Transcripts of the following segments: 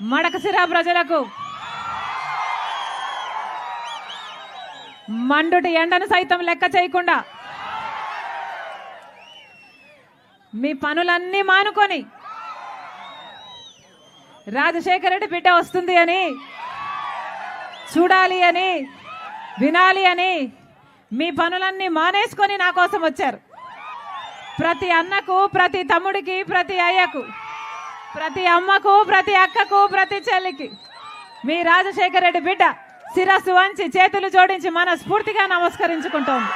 మడకసిర ప్రజలకు. మండుటి ఎండను సైతం లెక్క చేయకుండా మీ పనులన్నీ మానుకొని రాజశేఖర రెడ్డి బిడ్డ వస్తుంది అని చూడాలి అని వినాలి అని మీ పనులన్నీ మానేసుకొని నా కోసం వచ్చారు. ప్రతి అన్నకు ప్రతి తమ్ముడికి ప్రతి అయ్యకు ప్రతి అమ్మకు ప్రతి అక్కకు ప్రతి చెల్లికి. మీ రాజశేఖర రెడ్డి బిడ్డ శిరస్సు వంచి చేతులు జోడించి మనస్ఫూర్తిగా నమస్కరించుకుంటోంది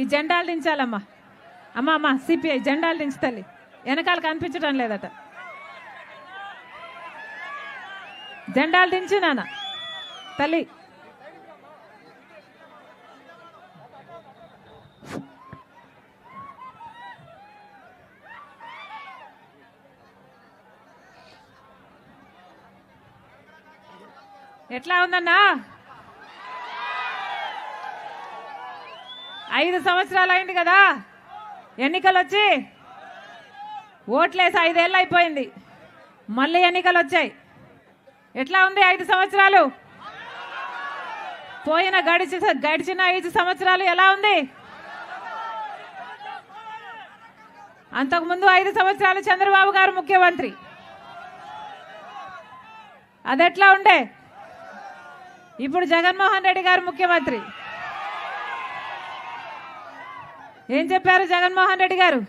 ఈ జెండాలు దించాలమ్మా. అమ్మ అమ్మ సిపిఐ జెండాలు దించి తల్లి. వెనకాల కనిపించడం లేదట. జెండాలు దించు నాన్న. తల్లి. ఎట్లా ఉందన్నా? ఐదు సంవత్సరాలు అయింది కదా. ఎన్నికలు వచ్చి ఓట్లేసి ఐదేళ్ళు అయిపోయింది. మళ్ళీ ఎన్నికలు వచ్చాయి ఎట్లా ఉంది ఐదు సంవత్సరాలు? పోయిన గడిచి గడిచిన ఐదు సంవత్సరాలు ఎలా ఉంది? అంతకుముందు ఐదు సంవత్సరాలు చంద్రబాబు గారు ముఖ్యమంత్రి. అదెట్లా ఉండే? ఇప్పుడు జగన్మోహన్ రెడ్డి గారు ముఖ్యమంత్రి. ఏం చెప్పారు జగన్మోహన్ రెడ్డి గారు?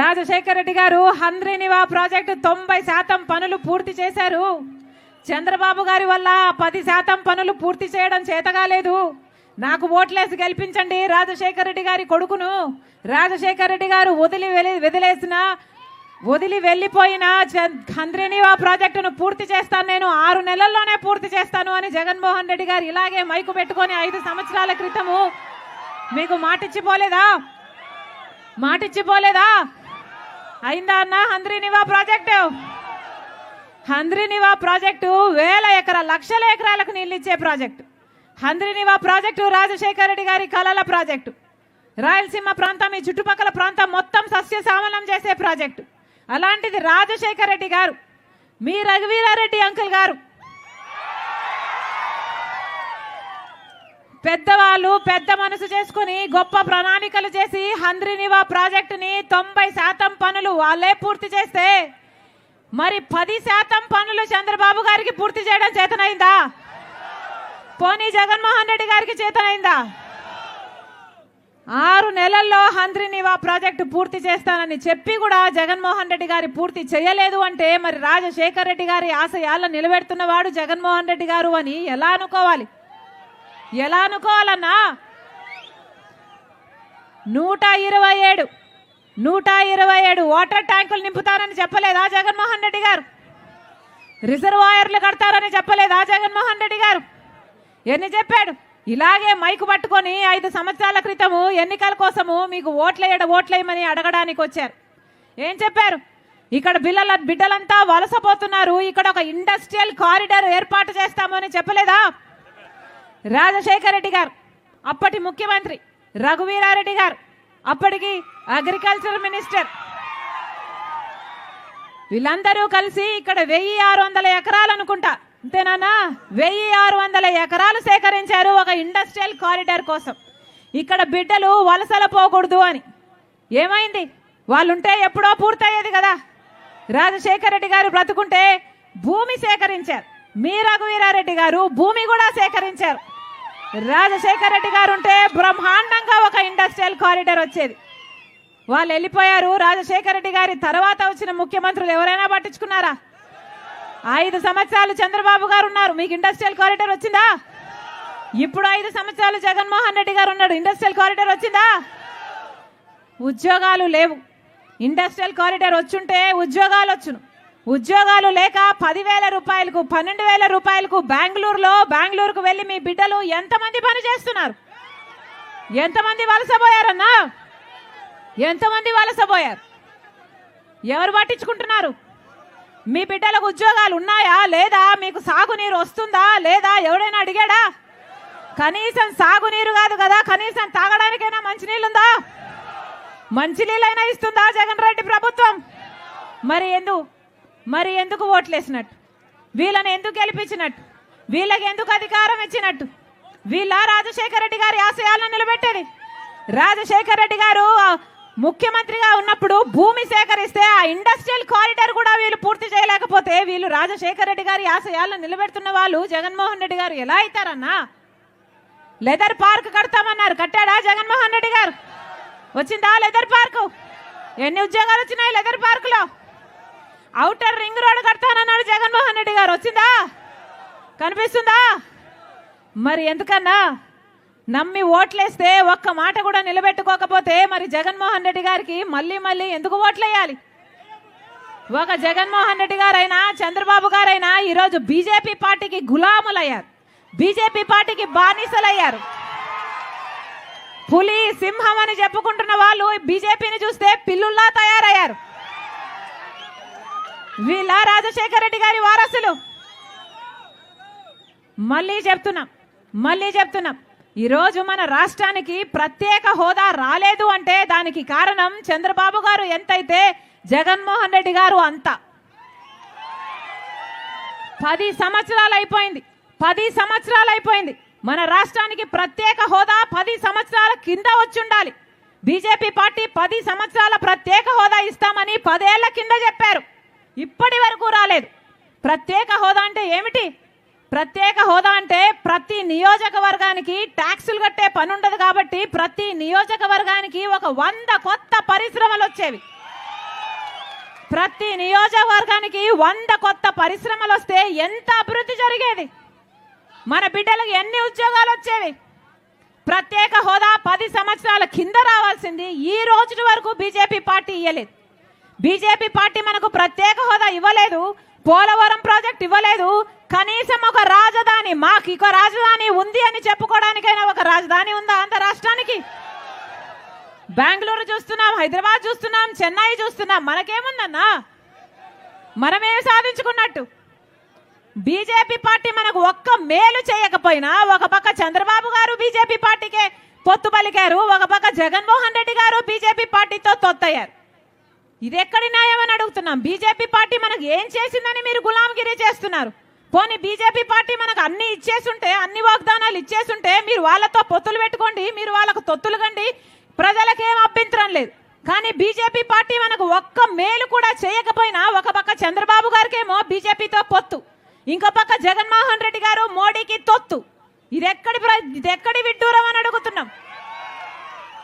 రాజశేఖర్ రెడ్డి గారు హంద్రీనివా ప్రాజెక్టు తొంభై శాతం పనులు పూర్తి చేశారు. చంద్రబాబు గారి వల్ల పది శాతం పనులు పూర్తి చేయడం చేతగాలేదు. నాకు ఓట్లేసి గెలిపించండి రాజశేఖర్ రెడ్డి గారి కొడుకును. రాజశేఖర్ రెడ్డి గారు వదిలి వెలి- వదిలేసిన వదిలి వెళ్ళిపోయిన చ- ప్రాజెక్టును పూర్తి చేస్తాను నేను. ఆరు నెలల్లోనే పూర్తి చేస్తాను అని జగన్మోహన్ రెడ్డి గారు ఇలాగే మైకు పెట్టుకొని ఐదు సంవత్సరాల క్రితము మీకు మాటిచ్చిపోలేదా? మాటిచ్చిపోలేదా? అయిందా అన్న హంద్రీనివా ప్రాజెక్టు? హంద్రినివా ప్రాజెక్టు వేల ఎకరా లక్షల ఎకరాలకు నీళ్ళు ఇచ్చే ప్రాజెక్టు. హంద్రినివా ప్రాజెక్టు రాజశేఖర రెడ్డి గారి కలల ప్రాజెక్టు. రాయలసీమ ప్రాంతం ఈ చుట్టుపక్కల ప్రాంతం మొత్తం సస్యశామలం చేసే ప్రాజెక్టు. అలాంటిది రాజశేఖర రెడ్డి గారు మీ రఘువీరారెడ్డి అంకుల్ గారు. పెద్దవాళ్ళు పెద్ద మనసు చేసుకుని గొప్ప ప్రణాళికలు చేసి హంద్రినివా ప్రాజెక్టుని తొంభై శాతం పనులు వాళ్ళే పూర్తి చేస్తే మరి పది శాతం పనులు చంద్రబాబు గారికి పూర్తి చేయడం చేతనైందా? పోనీ జగన్మోహన్ రెడ్డి గారికి చేతనైందా? ఆరు నెలల్లో హంద్రినివా ప్రాజెక్టు పూర్తి చేస్తానని చెప్పి కూడా జగన్మోహన్ రెడ్డి గారి పూర్తి చేయలేదు అంటే మరి రాజశేఖర్ రెడ్డి గారి ఆశయాలను నిలబెడుతున్నవాడు జగన్మోహన్ రెడ్డి గారు అని ఎలా అనుకోవాలి? ఎలా అనుకోవాలన్నా? నూట ఇరవై ఏడు నూట ఇరవై ఏడు వాటర్ ట్యాంకులు నింపుతారని చెప్పలేదా జగన్మోహన్ రెడ్డి గారు. రిజర్వాయర్లు కడతారని చెప్పలేదా జగన్మోహన్ రెడ్డి గారు. ఎన్ని చెప్పాడు? ఇలాగే మైకు పట్టుకొని ఐదు సంవత్సరాల క్రితము ఎన్నికల కోసము మీకు ఓట్లేయడ ఓట్లేయమని అడగడానికి వచ్చారు. ఏం చెప్పారు? ఇక్కడ బిల్లల బిడ్డలంతా వలసపోతున్నారు. ఇక్కడ ఒక ఇండస్ట్రియల్ కారిడార్ ఏర్పాటు చేస్తామని చెప్పలేదా? రాజశేఖర రెడ్డి గారు అప్పటి ముఖ్యమంత్రి రఘువీరారెడ్డి గారు అప్పటికి అగ్రికల్చర్ మినిస్టర్ వీళ్ళందరూ కలిసి ఇక్కడ వెయ్యి ఆరు వందల ఎకరాలు అనుకుంటా. అంతేనా వెయ్యి ఆరు వందల ఎకరాలు సేకరించారు ఒక ఇండస్ట్రియల్ కారిడార్ కోసం. ఇక్కడ బిడ్డలు వలసల పోకూడదు అని. ఏమైంది? వాళ్ళుంటే ఎప్పుడో పూర్తయ్యేది కదా. రాజశేఖర రెడ్డి గారు బ్రతుకుంటే భూమి సేకరించారు. మీ రఘువీరారెడ్డి గారు భూమి కూడా సేకరించారు. రాజశేఖర రెడ్డి గారు ఉంటే బ్రహ్మాండంగా ఒక ఇండస్ట్రియల్ కారిడార్ వచ్చేది. వాళ్ళు వెళ్ళిపోయారు. రాజశేఖర రెడ్డి గారి తర్వాత వచ్చిన ముఖ్యమంత్రులు ఎవరైనా పట్టించుకున్నారా? ఐదు సంవత్సరాలు చంద్రబాబు గారు ఉన్నారు. మీకు ఇండస్ట్రియల్ కారిడార్ వచ్చిందా? ఇప్పుడు ఐదు సంవత్సరాలు జగన్మోహన్ రెడ్డి గారు ఉన్నాడు. ఇండస్ట్రియల్ కారిడార్ వచ్చిందా? ఉద్యోగాలు లేవు. ఇండస్ట్రియల్ కారిడార్ వచ్చుంటే ఉద్యోగాలు వచ్చును. ఉద్యోగాలు లేక పదివేల రూపాయలకు పన్నెండు వేల రూపాయలకు బెంగళూరులో బెంగళూరుకు వెళ్ళి మీ బిడ్డలు ఎంతమంది పని చేస్తున్నారు? ఎంతమంది వలసపోయారన్నా ఎంతమంది వలసపోయారు ఎవరు పట్టించుకుంటున్నారు? మీ బిడ్డలకు ఉద్యోగాలు ఉన్నాయా? లేదా? మీకు సాగునీరు వస్తుందా? లేదా? ఎవడైనా అడిగాడా? కనీసం సాగునీరు కాదు కదా కనీసం తాగడానికైనా మంచినీళ్ళుందా? మంచినీళ్ళైనా ఇస్తుందా జగన్ రెడ్డి ప్రభుత్వం? మరి ఎందుకు మరి ఎందుకు ఓట్లేసినట్టు? వీళ్ళని ఎందుకు గెలిపించినట్టు? వీళ్ళకి ఎందుకు అధికారం ఇచ్చినట్టు? వీళ్ళ రాజశేఖర రెడ్డి గారి ఆశయాలను నిలబెట్టేది? రాజశేఖర రెడ్డి గారు ముఖ్యమంత్రిగా ఉన్నప్పుడు భూమి సేకరిస్తే ఆ ఇండస్ట్రియల్ కారిడార్ కూడా వీళ్ళు పూర్తి చేయలేకపోతే వీళ్ళు రాజశేఖర రెడ్డి గారి ఆశయాలను నిలబెడుతున్న వాళ్ళు జగన్మోహన్ రెడ్డి గారు ఎలా అవుతారన్నా? లెదర్ పార్క్ కడతామన్నారు. కట్టాడా జగన్మోహన్ రెడ్డి గారు? వచ్చిందా లెదర్ పార్కు ఎన్ని ఉద్యోగాలు వచ్చినాయి లెదర్ పార్కులో అవుటర్ రింగ్ రోడ్ కడతానన్నాడు జగన్మోహన్ రెడ్డి గారు. వచ్చిందా? కనిపిస్తుందా? మరి ఎందుకన్నా? నమ్మి ఓట్లేస్తే ఒక్క మాట కూడా నిలబెట్టుకోకపోతే మరి జగన్మోహన్ రెడ్డి గారికి మళ్ళీ మళ్ళీ ఎందుకు ఓట్లేయాలి? ఒక జగన్మోహన్ రెడ్డి గారైనా చంద్రబాబు గారైనా ఈరోజు బీజేపీ పార్టీకి గులాములయ్యారు. బీజేపీ పార్టీకి బానిసలయ్యారు. పులి సింహం అని చెప్పుకుంటున్న వాళ్ళు బీజేపీని చూస్తే పిల్లుల్లా తయారయ్యారు. వీళ్ళ రాజశేఖర రెడ్డి గారి వారసులు. మళ్ళీ చెప్తున్నాం మళ్ళీ చెప్తున్నాం. ఈరోజు మన రాష్ట్రానికి ప్రత్యేక హోదా రాలేదు అంటే దానికి కారణం చంద్రబాబు గారు ఎంతైతే జగన్మోహన్ రెడ్డి గారు అంత. పది సంవత్సరాలు అయిపోయింది. పది సంవత్సరాలు అయిపోయింది. మన రాష్ట్రానికి ప్రత్యేక హోదా పది సంవత్సరాల కింద వచ్చి ఉండాలి బీజేపీ పార్టీ పది సంవత్సరాల ప్రత్యేక హోదా ఇస్తామని పదేళ్ళ కింద చెప్పారు. ఇప్పటి వరకు రాలేదు. ప్రత్యేక హోదా అంటే ఏమిటి? ప్రత్యేక హోదా అంటే ప్రతి నియోజకవర్గానికి ట్యాక్సులు కట్టే పని ఉండదు కాబట్టి ప్రతి నియోజకవర్గానికి ఒక వంద కొత్త పరిశ్రమలు వచ్చేవి. ప్రతి నియోజకవర్గానికి వంద కొత్త పరిశ్రమలు వస్తే ఎంత అభివృద్ధి జరిగేది? మన బిడ్డలకు ఎన్ని ఉద్యోగాలు వచ్చేవి? ప్రత్యేక హోదా పది సంవత్సరాల కింద రావాల్సింది. ఈ రోజు వరకు బీజేపీ పార్టీ ఇవ్వలేదు బీజేపీ పార్టీ మనకు ప్రత్యేక హోదా ఇవ్వలేదు. పోలవరం ప్రాజెక్ట్ ఇవ్వలేదు. కనీసం ఒక రాజధాని మాకు ఇక రాజధాని ఉంది అని చెప్పుకోవడానికైనా ఒక రాజధాని ఉందా అంత రాష్ట్రానికి? బెంగళూరు చూస్తున్నాం హైదరాబాద్ చూస్తున్నాం చెన్నై చూస్తున్నాం. మనకేముందన్నా? మనమేమి సాధించుకున్నట్టు? బీజేపీ పార్టీ మనకు ఒక్క మేలు చేయకపోయినా ఒక పక్క చంద్రబాబు గారు బీజేపీ పార్టీకే పొత్తు పలికారు ఒక పక్క జగన్మోహన్ రెడ్డి గారు బీజేపీ పార్టీతో తొత్తయ్యారు. ఇది ఎక్కడి న్యాయమని అడుగుతున్నాం? బీజేపీ పార్టీ మనకు ఏం చేసిందని మీరు గులాంగిరి చేస్తున్నారు. పోనీ బీజేపీ పార్టీ మనకు అన్ని ఇచ్చేసుంటే అన్ని వాగ్దానాలు ఇచ్చేసుంటే మీరు వాళ్ళతో పొత్తులు పెట్టుకోండి మీరు వాళ్ళకు తొత్తులు కండి ప్రజలకేం అభ్యంతరం లేదు. కానీ బీజేపీ పార్టీ మనకు ఒక్క మేలు కూడా చేయకపోయినా ఒక పక్క చంద్రబాబు గారికేమో బీజేపీతో పొత్తు. ఇంకో పక్క జగన్మోహన్ రెడ్డి గారు మోడీకి తొత్తు. ఇది ఎక్కడి ప్ర- ఇది ఎక్కడి విడ్డూరం అని అడుగుతున్నాం?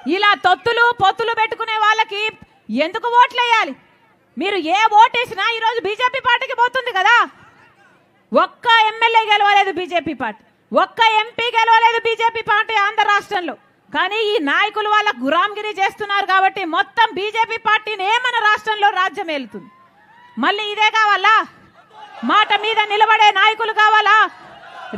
ఇలా తొత్తులు పొత్తులు పెట్టుకునే వాళ్ళకి ఎందుకు ఓట్లు వేయాలి మీరు ఏ ఓటేసినా ఈరోజు బీజేపీ పార్టీకి పోతుంది కదా. ఒక్క ఎమ్మెల్యే గెలవలేదు బీజేపీ పార్టీ. ఒక్క ఎంపీ గెలవలేదు బీజేపీ పార్టీ ఆంధ్ర రాష్ట్రంలో. కానీ ఈ నాయకులు వాళ్ళ గురాంగిరి చేస్తున్నారు కాబట్టి మొత్తం బీజేపీ పార్టీని మన రాష్ట్రంలో రాజ్యం ఏలుతుంది. మళ్ళీ ఇదే కావాలా? మాట మీద నిలబడే నాయకులు కావాలా?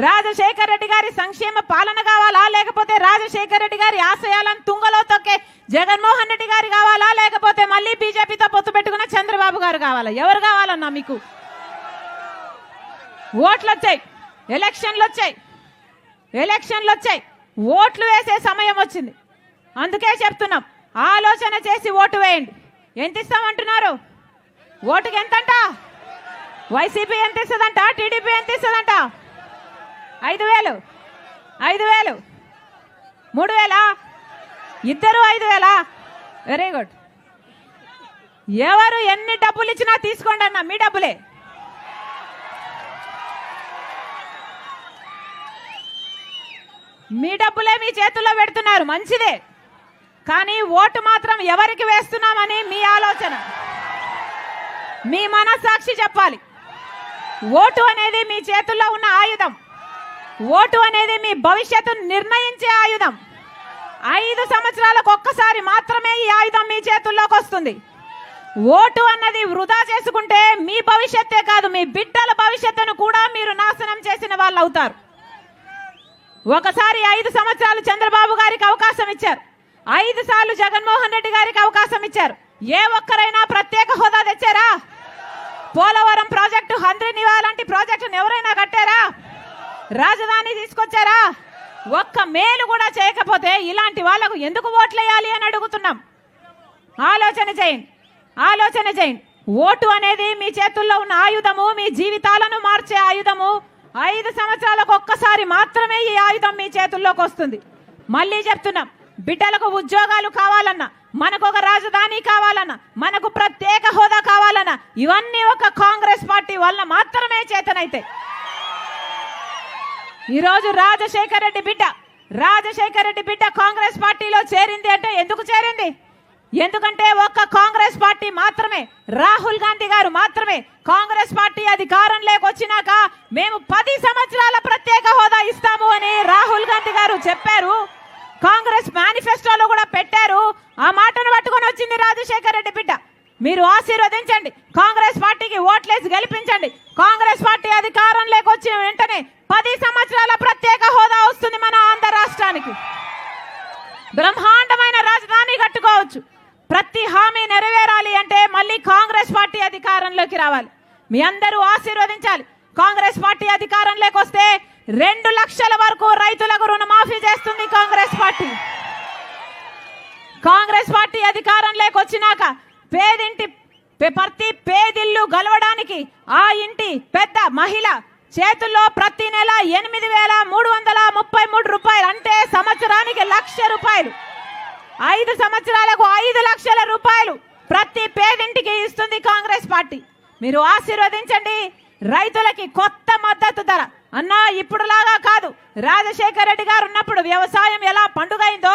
రాజశేఖర్ రెడ్డి గారి సంక్షేమ పాలన కావాలా? లేకపోతే రాజశేఖర్ రెడ్డి గారి ఆశయాలను తుంగలో తొక్కే జగన్మోహన్ రెడ్డి గారు కావాలా? లేకపోతే మళ్ళీ బీజేపీతో పొత్తు పెట్టుకున్న చంద్రబాబు గారు కావాలా? ఎవరు కావాలన్నా మీకు? ఓట్లు వచ్చాయి ఎలక్షన్లు వచ్చాయి ఎలక్షన్లు వచ్చాయి ఓట్లు వేసే సమయం వచ్చింది. అందుకే చెప్తున్నాం. ఆలోచన చేసి ఓటు వేయండి. ఎంత ఇస్తామంటున్నారు? ఓటుకి ఎంతంట వైసీపీ ఎంత ఇస్తుందంట? టీడీపీ ఎంత ఇస్తుందంట? ఐదు వేలు. ఐదు వేలు. మూడు వేలా? ఇద్దరు ఐదు వేలా? వెరీ గుడ్ ఎవరు ఎన్ని డబ్బులు ఇచ్చినా తీసుకోండి అన్న మీ డబ్బులే. మీ డబ్బులే మీ చేతుల్లో పెడుతున్నారు మంచిదే. కానీ ఓటు మాత్రం ఎవరికి వేస్తున్నామని మీ ఆలోచన. మీ మనస్సాక్షి చెప్పాలి. ఓటు అనేది మీ చేతుల్లో ఉన్న ఆయుధం. ఓటు అనేది మీ భవిష్యత్తును నిర్ణయించే ఆయుధం. ఐదు సంవత్సరాలకు ఒక్కసారి మాత్రమే ఈ ఆయుధం మీ చేతుల్లోకి వస్తుంది. ఓటు అన్నది వృధా చేసుకుంటే మీ భవిష్యత్తే కాదు మీ బిడ్డల భవిష్యత్తును కూడా మీరు నాశనం చేసిన వాళ్ళు అవుతారు. ఒకసారి ఐదు సంవత్సరాలు చంద్రబాబు గారికి అవకాశం ఇచ్చారు. ఐదు సార్లు జగన్మోహన్ రెడ్డి గారికి అవకాశం ఇచ్చారు. ఏ ఒక్కరైనా ప్రత్యేక హోదా తెచ్చారా? పోలవరం ప్రాజెక్టు హంద్రి నివా లాంటి ప్రాజెక్టును ఎవరైనా కట్టారా? రాజధాని తీసుకొచ్చారా? ఒక్క మేలు కూడా చేయకపోతే ఇలాంటి వాళ్ళకు ఎందుకు ఓట్లేయాలి అని అడుగుతున్నాం. ఆలోచన చేయండి. ఆలోచన చేయండి. ఓటు అనేది మీ చేతుల్లో ఉన్న ఆయుధము మీ జీవితాలను మార్చే ఆయుధము. ఐదు సంవత్సరాలకు ఒక్కసారి మాత్రమే ఈ ఆయుధం మీ చేతుల్లోకి వస్తుంది. మళ్ళీ చెప్తున్నాం బిడ్డలకు ఉద్యోగాలు కావాలన్నా మనకు ఒక రాజధాని కావాలన్నా మనకు ప్రత్యేక హోదా కావాలన్నా ఇవన్నీ ఒక కాంగ్రెస్ పార్టీ వల్ల మాత్రమే చేతనైతే ఈరోజు రాజశేఖర రెడ్డి బిడ్డ రాజశేఖర రెడ్డి బిడ్డ కాంగ్రెస్ పార్టీలో చేరింది అంటే ఎందుకు చేరింది? ఎందుకంటే ఒక్క కాంగ్రెస్ పార్టీ మాత్రమే రాహుల్ గాంధీ గారు మాత్రమే కాంగ్రెస్ పార్టీ అధికారం లేకొచ్చినాక మేము పది సంవత్సరాల ప్రత్యేక హోదా ఇస్తాము అని రాహుల్ గాంధీ గారు చెప్పారు. కాంగ్రెస్ మేనిఫెస్టోలో కూడా పెట్టారు. ఆ మాటను పట్టుకొని వచ్చింది రాజశేఖర రెడ్డి బిడ్డ. మీరు ఆశీర్వదించండి. కాంగ్రెస్ పార్టీకి ఓట్లేసి గెలిపించండి. కాంగ్రెస్ పార్టీ అధికారంలోకి వచ్చిన వెంటనే పది సంవత్సరాల ప్రత్యేక హోదా వస్తుంది మన ఆంధ్ర రాష్ట్రానికి. బ్రహ్మాండమైన రాజధాని కట్టుకోవచ్చు. ప్రతి హామీ నెరవేరాలి అంటే మళ్ళీ కాంగ్రెస్ పార్టీ అధికారంలోకి రావాలి. మీ అందరూ ఆశీర్వదించాలి. కాంగ్రెస్ పార్టీ అధికారంలోకి వస్తే రెండు లక్షల వరకు రైతులకు రుణమాఫీ చేస్తుంది కాంగ్రెస్ పార్టీ. కాంగ్రెస్ పార్టీ అధికారంలోకి వచ్చినాక పేదింటి ప్రతి పేదిల్లు గలవడానికి ఆ ఇంటి పెద్ద మహిళ చేతుల్లో ప్రతి నెల ఎనిమిది వేల మూడు వందల ముప్పై మూడు రూపాయలు అంటే సంవత్సరానికి లక్ష రూపాయలు. ఐదు సంవత్సరాలకు ఐదు లక్షల రూపాయలు ప్రతి పేదింటికి ఇస్తుంది కాంగ్రెస్ పార్టీ. మీరు ఆశీర్వదించండి. రైతులకి కొత్త మద్దతు ధర. అన్నా ఇప్పుడులాగా కాదు. రాజశేఖర రెడ్డి గారు ఉన్నప్పుడు వ్యవసాయం ఎలా పండుగైందో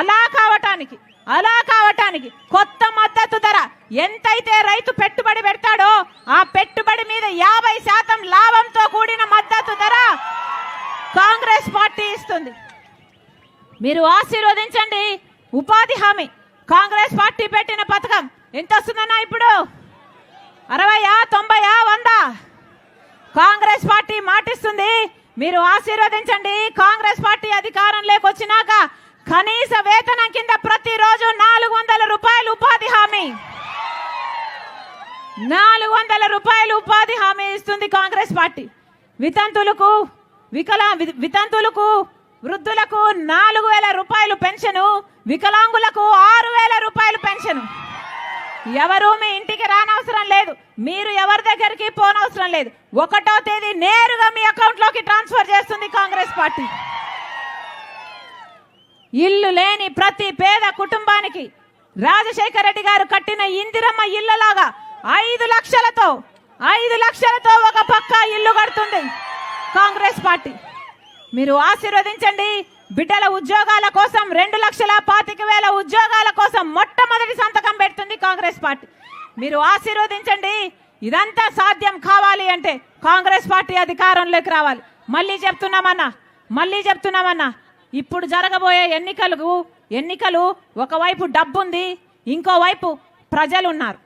అలా కావటానికి. అలా కావటానికి కొత్త మద్దతు ధర ఎంతైతే రైతు పెట్టుబడి పెడతాడో ఆ పెట్టుబడి మీద యాభై శాతం లాభంతో కూడిన మద్దతు ధర కాంగ్రెస్ పార్టీ ఇస్తుంది. మీరు ఆశీర్వదించండి. ఉపాధి హామీ. కాంగ్రెస్ పార్టీ పెట్టిన పథకం ఎంత వస్తుందన్నా ఇప్పుడు? అరవయా తొంభయా వందా? కాంగ్రెస్ పార్టీ మాటిస్తుంది. మీరు ఆశీర్వదించండి. కాంగ్రెస్ పార్టీ అధికారం వచ్చినాక కనీస వేతనం కింద ప్రతిరోజు నాలుగు వందల రూపాయలు ఉపాధి హామీ. నాలుగు వందల రూపాయలు ఉపాధి హామీ ఇస్తుంది కాంగ్రెస్ పార్టీ. వితంతులకు వికలా వితంతులకు వృద్ధులకు నాలుగు వేల రూపాయలు పెన్షను వికలాంగులకు ఆరు వేల రూపాయలు పెన్షను. ఎవరు మీ ఇంటికి రానవసరం లేదు. మీరు ఎవరి దగ్గరికి పోనవసరం లేదు. ఒకటో తేదీ నేరుగా మీ అకౌంట్లోకి ట్రాన్స్ఫర్ చేస్తుంది కాంగ్రెస్ పార్టీ. ఇల్లు లేని ప్రతి పేద కుటుంబానికి రాజశేఖర రెడ్డి గారు కట్టిన ఇందిరమ్మ ఇళ్ళలాగా ఐదు లక్షలతో ఐదు లక్షలతో ఒక పక్క ఇల్లు కడుతుంది కాంగ్రెస్ పార్టీ. మీరు ఆశీర్వదించండి. బిడ్డల ఉద్యోగాల కోసం రెండు లక్షల పాతిక వేల ఉద్యోగాల కోసం మొట్టమొదటి సంతకం పెడుతుంది కాంగ్రెస్ పార్టీ. మీరు ఆశీర్వదించండి. ఇదంతా సాధ్యం కావాలి అంటే కాంగ్రెస్ పార్టీ అధికారంలోకి రావాలి. మళ్ళీ చెప్తున్నామన్నా మళ్ళీ చెప్తున్నామన్నా ఇప్పుడు జరగబోయే ఎన్నికలకు ఎన్నికలు ఒకవైపు డబ్బుంది ఇంకోవైపు ప్రజలు ఉన్నారు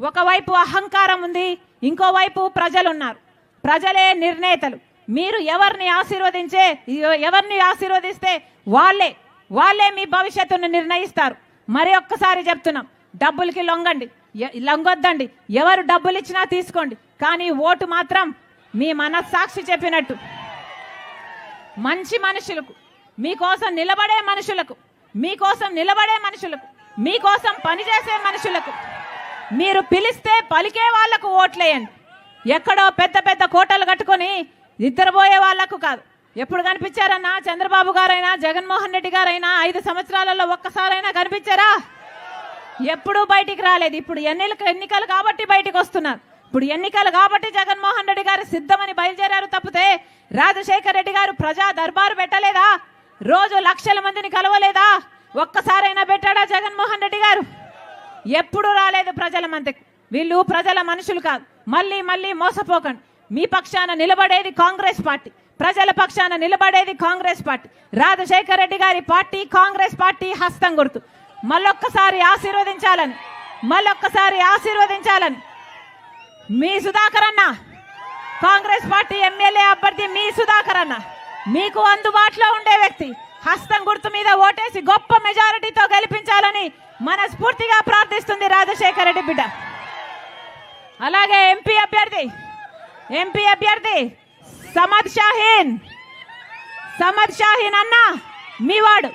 ఒకవైపు అహంకారం ఉంది ఇంకోవైపు ప్రజలు ఉన్నారు ప్రజలే నిర్ణేతలు. మీరు ఎవరిని ఆశీర్వదించే ఎవరిని ఆశీర్వదిస్తే వాళ్ళే వాళ్ళే మీ భవిష్యత్తును నిర్ణయిస్తారు. మరి ఒక్కసారి చెప్తున్నాం డబ్బులకి లొంగండి లొంగొద్దండి. ఎవరు డబ్బులు ఇచ్చినా తీసుకోండి. కానీ ఓటు మాత్రం మీ మనస్సాక్షి చెప్పినట్టు. మంచి మనుషులకు మీకోసం నిలబడే మనుషులకు మీకోసం నిలబడే మనుషులకు మీకోసం పనిచేసే మనుషులకు మీరు పిలిస్తే పలికే వాళ్ళకు ఓట్లేయండి. ఎక్కడో పెద్ద పెద్ద కోటలు కట్టుకొని నిద్రపోయే వాళ్ళకు కాదు. ఎప్పుడు కనిపించారన్నా? చంద్రబాబు గారైనా జగన్మోహన్ రెడ్డి గారైనా ఐదు సంవత్సరాలలో ఒక్కసారైనా కనిపించారా? ఎప్పుడూ బయటికి రాలేదు. ఇప్పుడు ఎన్నికలు ఎన్నికలు కాబట్టి బయటికి వస్తున్నారు. ఇప్పుడు ఎన్నికలు కాబట్టి జగన్మోహన్ రెడ్డి గారు సిద్ధమని బయలుదేరారు తప్పితే రాజశేఖర రెడ్డి గారు ప్రజా దర్బారు పెట్టలేదా? రోజు లక్షల మందిని కలవలేదా? ఒక్కసారైనా పెట్టాడా జగన్మోహన్ రెడ్డి గారు? ఎప్పుడు రాలేదు ప్రజల మంది వీళ్ళు ప్రజల మనుషులు కాదు. మళ్ళీ మళ్ళీ మోసపోకండి. మీ పక్షాన నిలబడేది కాంగ్రెస్ పార్టీ. ప్రజల పక్షాన నిలబడేది కాంగ్రెస్ పార్టీ. రాజశేఖర రెడ్డి గారి పార్టీ కాంగ్రెస్ పార్టీ హస్తం గుర్తు మళ్ళొక్కసారి ఆశీర్వదించాలని. మళ్ళొక్కసారి ఆశీర్వదించాలని. మీ సుధాకర్ అన్న. కాంగ్రెస్ పార్టీ ఎమ్మెల్యే అభ్యర్థి మీ సుధాకర్ అన్న. మీకు అందుబాటులో ఉండే వ్యక్తి హస్తం గుర్తు మీద ఓటేసి గొప్ప మెజారిటీతో గెలిపించాలని మనస్ఫూర్తిగా ప్రార్థిస్తుంది రాజశేఖర రెడ్డి బిడ్డ. అలాగే ఎంపీ అభ్యర్థి ఎంపీ అభ్యర్థి సమద్ షాహీన్. సమద్ షాహీన్ అన్న మీవాడు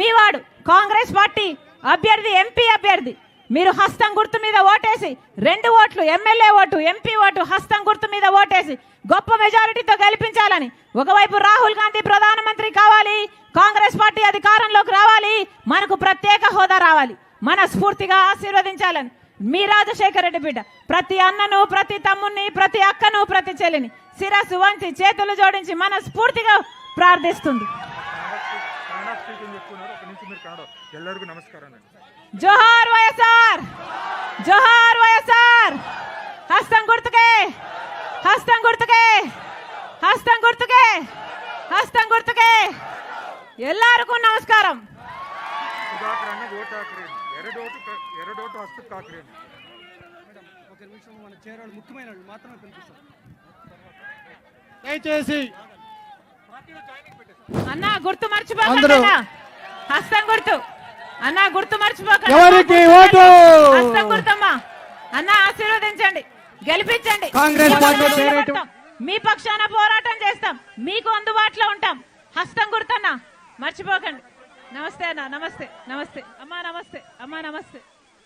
మీవాడు కాంగ్రెస్ పార్టీ అభ్యర్థి ఎంపీ అభ్యర్థి. మీరు హస్తం గుర్తు మీద ఓటేసి రెండు ఓట్లు ఎమ్మెల్యే ఓటు ఎంపీ ఓటు హస్తం గుర్తు మీద ఓటేసి గొప్ప మెజారిటీతో గెలిపించాలని ఒకవైపు రాహుల్ గాంధీ ప్రధానమంత్రి కావాలి కాంగ్రెస్ పార్టీ అధికారంలోకి రావాలి మనకు ప్రత్యేక హోదా రావాలి మన స్ఫూర్తిగా ఆశీర్వదించాలని మీ రాజశేఖర రెడ్డి బిడ్డ ప్రతి అన్నను ప్రతి తమ్ముని ప్రతి అక్కను ప్రతి చెల్లిని శిరస్సు వంచి చేతులు జోడించి మన స్ఫూర్తిగా ప్రార్థిస్తుంది కన్నడ స్పీకింగ్ చెప్తున్నారు ఒక నుంచి మీరు కన్నడ ಎಲ್ಲರಿಗೂ నమస్కారం అండి జోహార్ వైఎస్ఆర్ జోహార్ వైఎస్ఆర్ హస్తం గుర్తుకే హస్తం గుర్తుకే హస్తం గుర్తుకే హస్తం గుర్తుకే. ఎల్లారుకు నమస్కారం. దయచేసి అన్నా గుర్తు మర్చిపో హస్తం గుర్తు. అన్నా గుర్తు మర్చిపోకండి గుర్తమ్మా. అన్నా ఆశీర్వదించండి. గెలిపించండి. కాంగ్రెస్ పార్టీ మీ పక్షాన పోరాటం చేస్తాం. మీకు అందుబాటులో ఉంటాం. హస్తం గుర్తన్నా మర్చిపోకండి. నమస్తే అన్న నమస్తే నమస్తే. అమ్మా నమస్తే అమ్మా నమస్తే.